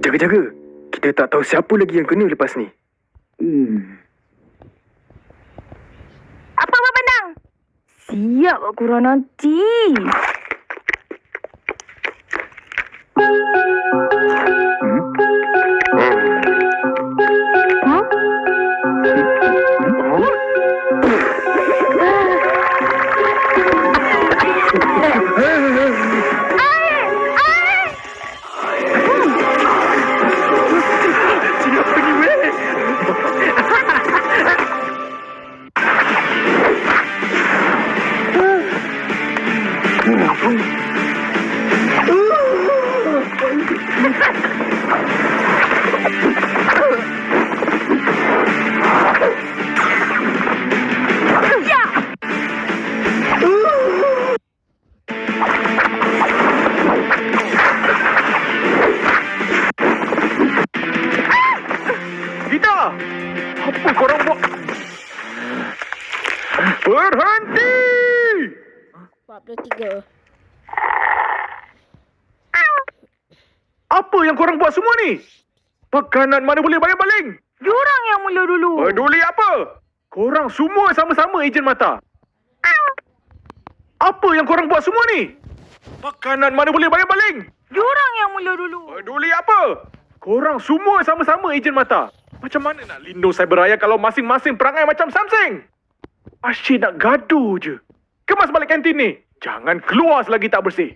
Jaga-jaga. Kita tak tahu siapa lagi yang kena lepas ni. Hmm. Apa Abang Pandang? Siap aku orang nanti. Berhenti! Apa korang buat? Berhenti! 43. Apa yang korang buat semua ni? Makanan mana boleh baling-baling? Jurang yang mula dulu. Peduli apa? Korang semua sama-sama ejen mata. Apa yang korang buat semua ni? Makanan mana boleh baling-baling? Jurang yang mula dulu. Peduli apa? Korang semua sama-sama ejen mata. Macam mana nak lindung cyberaya kalau masing-masing perangai macam Samsung? Asyik nak gaduh je. Kemas balik kantin ni. Jangan keluar selagi tak bersih.